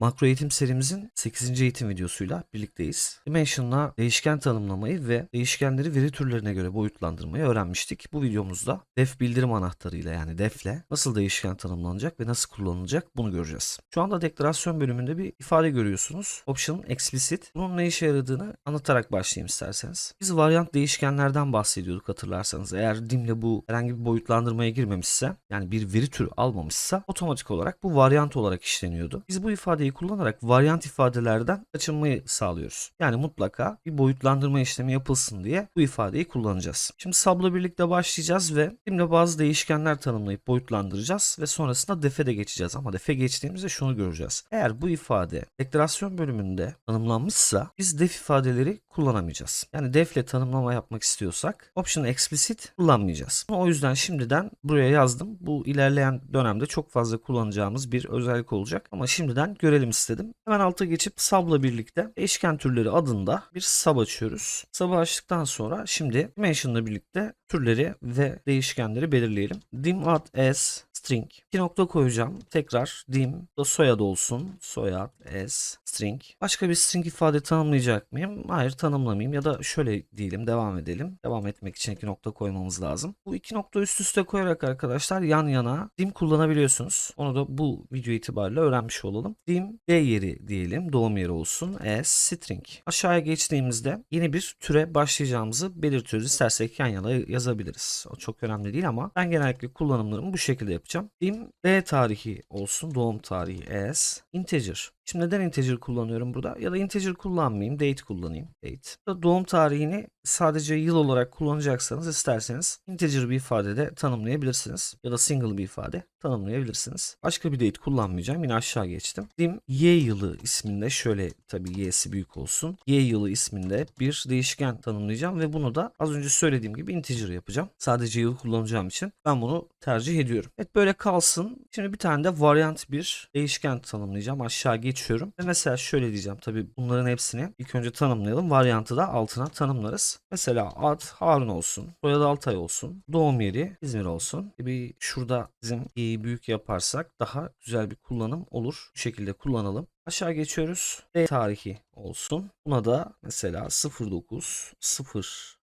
Makro eğitim serimizin 8. eğitim videosuyla birlikteyiz. Dimension'la değişken tanımlamayı ve değişkenleri veri türlerine göre boyutlandırmayı öğrenmiştik. Bu videomuzda def bildirim anahtarıyla yani def'le nasıl değişken tanımlanacak ve nasıl kullanılacak bunu göreceğiz. Şu anda deklarasyon bölümünde bir ifade görüyorsunuz. Option explicit. Bunun ne işe yaradığını anlatarak başlayayım isterseniz. Biz varyant değişkenlerden bahsediyorduk hatırlarsanız. Eğer dimle bu herhangi bir boyutlandırmaya girmemişse yani bir veri türü almamışsa otomatik olarak bu varyant olarak işleniyordu. Biz bu ifadeyi kullanarak varyant ifadelerden kaçınmayı sağlıyoruz. Yani mutlaka bir boyutlandırma işlemi yapılsın diye bu ifadeyi kullanacağız. Şimdi sub'la birlikte başlayacağız ve dimle bazı değişkenler tanımlayıp boyutlandıracağız ve sonrasında def'e de geçeceğiz. Ama def'e geçtiğimizde şunu göreceğiz. Eğer bu ifade deklarasyon bölümünde tanımlanmışsa biz def ifadeleri kullanamayacağız. Yani def ile tanımlama yapmak istiyorsak option explicit kullanmayacağız. O yüzden şimdiden buraya yazdım. Bu ilerleyen dönemde çok fazla kullanacağımız bir özellik olacak. Ama şimdiden görelim istedim. Hemen alta geçip sub'la birlikte değişken türleri adında bir sub açıyoruz. Sub'ı açtıktan sonra şimdi dimension'la birlikte türleri ve değişkenleri belirleyelim. dim add as string. İki nokta koyacağım. Tekrar dim da soyad olsun. Soyad as string. Başka bir string ifade tanımlayacak mıyım? Hayır tanımlamayayım ya da şöyle diyelim devam edelim. Devam etmek için iki nokta koymamız lazım. Bu iki nokta üst üste koyarak arkadaşlar yan yana dim kullanabiliyorsunuz. Onu da bu video itibariyle öğrenmiş olalım. Dim D yeri diyelim. Doğum yeri olsun. As string. Aşağıya geçtiğimizde yeni bir türe başlayacağımızı belirtiyoruz. İstersek yan yana yazabiliriz. O çok önemli değil ama ben genellikle kullanımlarımı bu şekilde yapacağım. Dim D tarihi olsun. Doğum tarihi as integer. Şimdi neden integer kullanıyorum burada? Ya da integer kullanmayayım. Date kullanayım. Date. Burada doğum tarihini sadece yıl olarak kullanacaksanız isterseniz integer bir ifadede tanımlayabilirsiniz. Ya da single bir ifade tanımlayabilirsiniz. Başka bir date kullanmayacağım. Yine aşağı geçtim. Dim Y yılı isminde şöyle tabii Y'si büyük olsun. Y yılı isminde bir değişken tanımlayacağım ve bunu da az önce söylediğim gibi integer yapacağım. Sadece yıl kullanacağım için ben bunu tercih ediyorum. Evet böyle kalsın. Şimdi bir tane de variant bir değişken tanımlayacağım. Aşağı geçiyorum. Mesela şöyle diyeceğim. Tabii bunların hepsini ilk önce tanımlayalım. Varyantı da altına tanımlarız. Mesela ad Harun olsun. Soyadı Altay olsun. Doğum yeri İzmir olsun. E Bir şurada bizim i'yi büyük yaparsak daha güzel bir kullanım olur. Bu şekilde kullanalım. Aşağı geçiyoruz. D tarihi olsun. Buna da mesela 09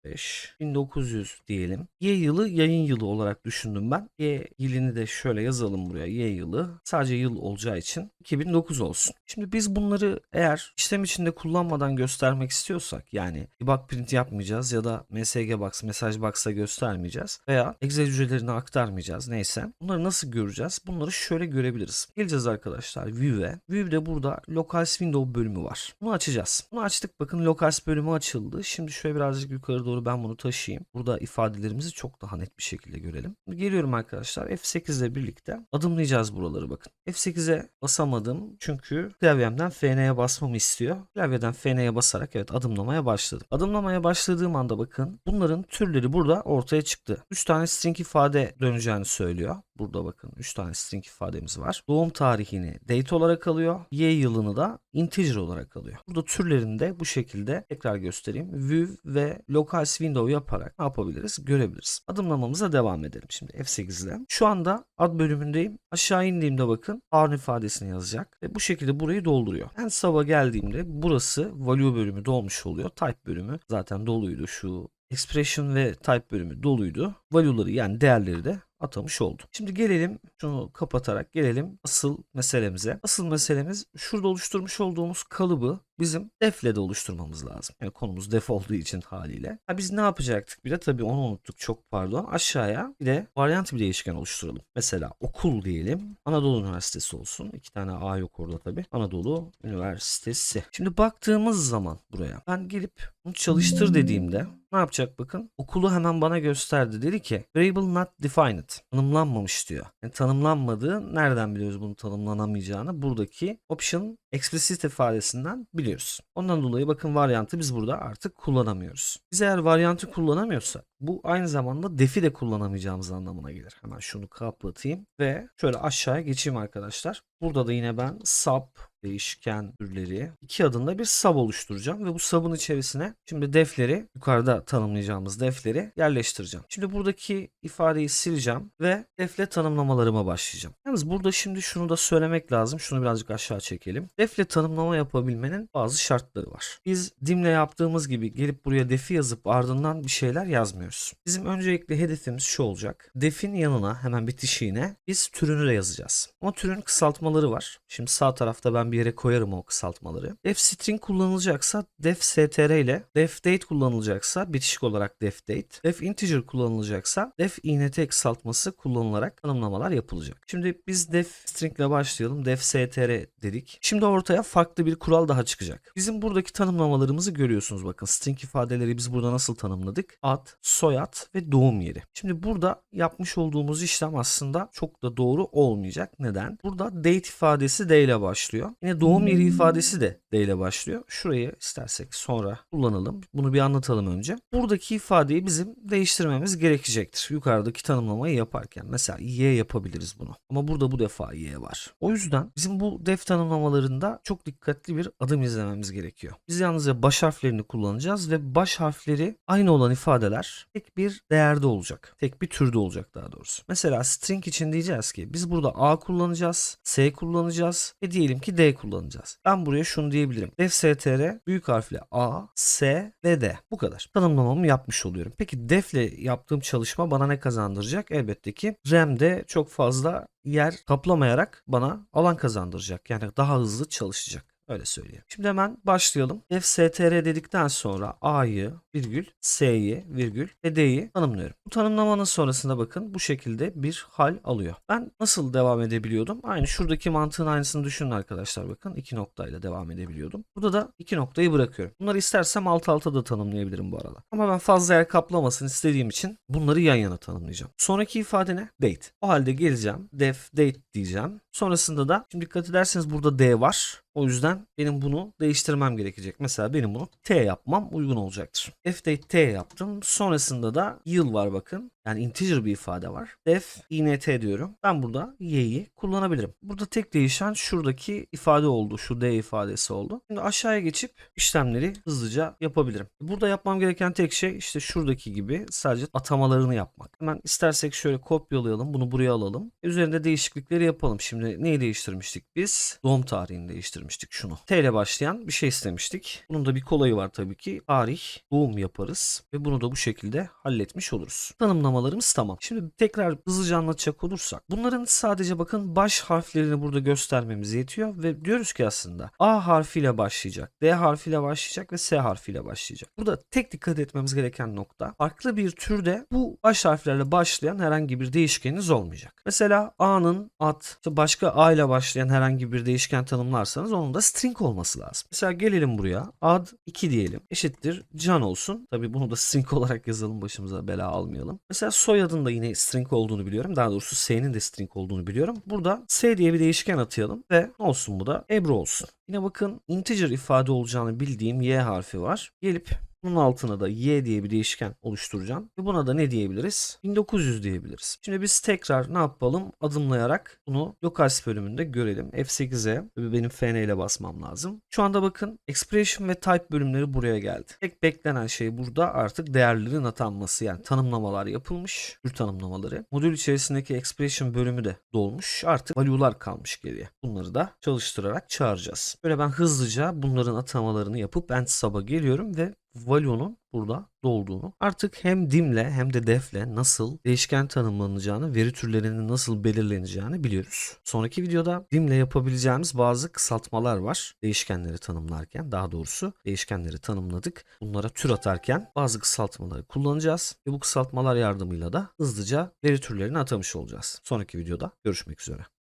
05 1900 diyelim. Y yılı yayın yılı olarak düşündüm ben. Y yılını da şöyle yazalım buraya. Y yılı sadece yıl olacağı için 2009 olsun. Şimdi biz bunları eğer işlem içinde kullanmadan göstermek istiyorsak yani debug print yapmayacağız ya da msg box, mesaj box'a göstermeyeceğiz veya Excel hücrelerini aktarmayacağız neyse. Bunları nasıl göreceğiz? Bunları şöyle görebiliriz. Geleceğiz arkadaşlar View'e. View'de burada Locals Window bölümü var. Bunu açacağız. Bunu açtık. Bakın Locals bölümü açıldı. Şimdi şöyle birazcık yukarı doğru ben bunu taşıyayım. Burada ifadelerimizi çok daha net bir şekilde görelim. Geliyorum arkadaşlar. F8 ile birlikte adımlayacağız buraları bakın. F8'e basamadım çünkü klavyemden FN'ye basmamı istiyor. Klavyeden FN'ye basarak evet adımlamaya başladım. Adımlamaya başladığım anda bakın bunların türleri burada ortaya çıktı. 3 tane string ifade döneceğini söylüyor. Burada bakın 3 tane string ifademiz var. Doğum tarihini date olarak alıyor. Y yılını da integer olarak alıyor. Burada türlerini de bu şekilde tekrar göstereyim. View ve locals window yaparak ne yapabiliriz? Görebiliriz. Adımlamamıza devam edelim şimdi F8 ile. Şu anda ad bölümündeyim. Aşağı indiğimde bakın Harun ifadesini yazacak ve bu şekilde burayı dolduruyor. En sava geldiğimde burası value bölümü dolmuş oluyor. Type bölümü zaten doluydu şu expression ve type bölümü doluydu. Value'ları yani değerleri de atamış oldum. Şimdi gelelim şunu kapatarak gelelim asıl meselemize. Asıl meselemiz şurada oluşturmuş olduğumuz kalıbı bizim def ile de oluşturmamız lazım. Yani konumuz def olduğu için haliyle. Ha biz ne yapacaktık? Bir de tabii onu unuttuk çok pardon. Aşağıya bir de varyant bir değişken oluşturalım. Mesela okul diyelim. Anadolu Üniversitesi olsun. İki tane A yok orada tabii. Anadolu Üniversitesi. Şimdi baktığımız zaman buraya ben gelip bunu çalıştır dediğimde ne yapacak bakın. Okulu hemen bana gösterdi. Dedi ki variable not defined. Tanımlanmamış diyor. Yani tanımlanmadığı nereden biliyoruz bunu tanımlanamayacağını? Buradaki option explicit ifadesinden biliyoruz. Ondan dolayı bakın varyantı biz burada artık kullanamıyoruz. Biz eğer varyantı kullanamıyorsak bu aynı zamanda defi de kullanamayacağımız anlamına gelir. Hemen şunu kapatayım ve şöyle aşağıya geçeyim arkadaşlar. Burada da yine ben sub değişken türleri iki adında bir sub oluşturacağım ve bu sub'ın içerisine şimdi defleri yukarıda tanımlayacağımız defleri yerleştireceğim. Şimdi buradaki ifadeyi sileceğim ve defle tanımlamalarıma başlayacağım. Yalnız burada şimdi şunu da söylemek lazım. Şunu birazcık aşağı çekelim. Defle tanımlama yapabilmenin bazı şartları var. Biz dimle yaptığımız gibi gelip buraya defi yazıp ardından bir şeyler yazmıyoruz. Bizim öncelikle hedefimiz şu olacak. Defin yanına hemen bitişiğine biz türünü de yazacağız. Ama türün kısaltmaları var. Şimdi sağ tarafta ben bir yere koyarım o kısaltmaları. Def string kullanılacaksa def str ile def date kullanılacaksa bitişik olarak def date. Def integer kullanılacaksa def int kısaltması kullanılarak tanımlamalar yapılacak. Şimdi biz def string ile başlayalım. Def str dedik. Şimdi ortaya farklı bir kural daha çıkacak. Bizim buradaki tanımlamalarımızı görüyorsunuz bakın. String ifadeleri biz burada nasıl tanımladık? Ad, soyad ve doğum yeri. Şimdi burada yapmış olduğumuz işlem aslında çok da doğru olmayacak. Neden? Burada date ifadesi D ile başlıyor. Yine doğum yeri ifadesi de D ile başlıyor. Şurayı istersek sonra kullanalım. Bunu bir anlatalım önce. Buradaki ifadeyi bizim değiştirmemiz gerekecektir. Yukarıdaki tanımlamayı yaparken. Mesela Y yapabiliriz bunu. Ama burada bu defa Y var. O yüzden bizim bu def tanımlamalarında çok dikkatli bir adım izlememiz gerekiyor. Biz yalnızca baş harflerini kullanacağız ve baş harfleri aynı olan ifadeler tek bir değerde olacak. Tek bir türde olacak daha doğrusu. Mesela string için diyeceğiz ki biz burada A kullanacağız, S kullanacağız ve diyelim ki D kullanacağız. Ben buraya şunu diyebilirim. Def str büyük harfle A, S ve D. Bu kadar. Tanımlamamı yapmış oluyorum. Peki defle yaptığım çalışma bana ne kazandıracak? Elbette ki RAM'de çok fazla yer kaplamayarak bana alan kazandıracak. Yani daha hızlı çalışacak. Öyle söyleyeyim. Şimdi hemen başlayalım. FSTR dedikten sonra A'yı, virgül, S'yi, virgül ve tanımlıyorum. Bu tanımlamanın sonrasında bakın bu şekilde bir hal alıyor. Ben nasıl devam edebiliyordum? Aynı şuradaki mantığın aynısını düşünün arkadaşlar bakın. iki noktayla devam edebiliyordum. Burada da iki noktayı bırakıyorum. Bunları istersem alt alta da tanımlayabilirim bu arada. Ama ben fazla yer kaplamasın istediğim için bunları yan yana tanımlayacağım. Sonraki ifade ne? Date. O halde geleceğim. Def date diyeceğim. Sonrasında da şimdi dikkat ederseniz burada D var. O yüzden benim bunu değiştirmem gerekecek. Mesela benim bunu T yapmam uygun olacaktır. F'de T yaptım. Sonrasında da yıl var bakın. Yani integer bir ifade var. Def int diyorum. Ben burada y'yi kullanabilirim. Burada tek değişen şuradaki ifade oldu. Şu d ifadesi oldu. Şimdi aşağıya geçip işlemleri hızlıca yapabilirim. Burada yapmam gereken tek şey işte şuradaki gibi sadece atamalarını yapmak. Hemen istersek şöyle kopyalayalım. Bunu buraya alalım. Üzerinde değişiklikleri yapalım. Şimdi neyi değiştirmiştik biz? Doğum tarihini değiştirmiştik şunu. T ile başlayan bir şey istemiştik. Bunun da bir kolayı var tabii ki. Tarih, doğum yaparız ve bunu da bu şekilde halletmiş oluruz. Tanımlamalarımız tamam. Şimdi tekrar hızlıca anlatacak olursak. Bunların sadece bakın baş harflerini burada göstermemiz yetiyor ve diyoruz ki aslında A harfiyle başlayacak, D harfiyle başlayacak ve S harfiyle başlayacak. Burada tek dikkat etmemiz gereken nokta farklı bir türde bu baş harflerle başlayan herhangi bir değişkeniniz olmayacak. Mesela A'nın ad, işte başka A ile başlayan herhangi bir değişken tanımlarsanız onun da string olması lazım. Mesela gelelim buraya. Ad 2 diyelim. Eşittir can olsun. Tabi bunu da string olarak yazalım başımıza bela almayalım. Mesela soyadın da yine string olduğunu biliyorum. Daha doğrusu S'nin de string olduğunu biliyorum. Burada S diye bir değişken atayalım ve olsun bu da Ebru olsun. Yine bakın integer ifade olacağını bildiğim Y harfi var. Gelip bunun altına da y diye bir değişken oluşturacağım. Ve buna da ne diyebiliriz? 1900 diyebiliriz. Şimdi biz tekrar ne yapalım? Adımlayarak bunu locals bölümünde görelim. F8'e benim fn ile basmam lazım. Şu anda bakın expression ve type bölümleri buraya geldi. Tek beklenen şey burada artık değerlerin atanması yani tanımlamalar yapılmış. Tür tanımlamaları. Modül içerisindeki expression bölümü de dolmuş. Artık value'lar kalmış geriye. Bunları da çalıştırarak çağıracağız. Böyle ben hızlıca bunların atamalarını yapıp end sub'a geliyorum ve value'nun burada dolduğunu artık hem dimle hem de defle nasıl değişken tanımlanacağını, veri türlerinin nasıl belirleneceğini biliyoruz. Sonraki videoda dimle yapabileceğimiz bazı kısaltmalar var. Değişkenleri tanımlarken daha doğrusu değişkenleri tanımladık. Bunlara tür atarken bazı kısaltmaları kullanacağız ve bu kısaltmalar yardımıyla da hızlıca veri türlerini atamış olacağız. Sonraki videoda görüşmek üzere.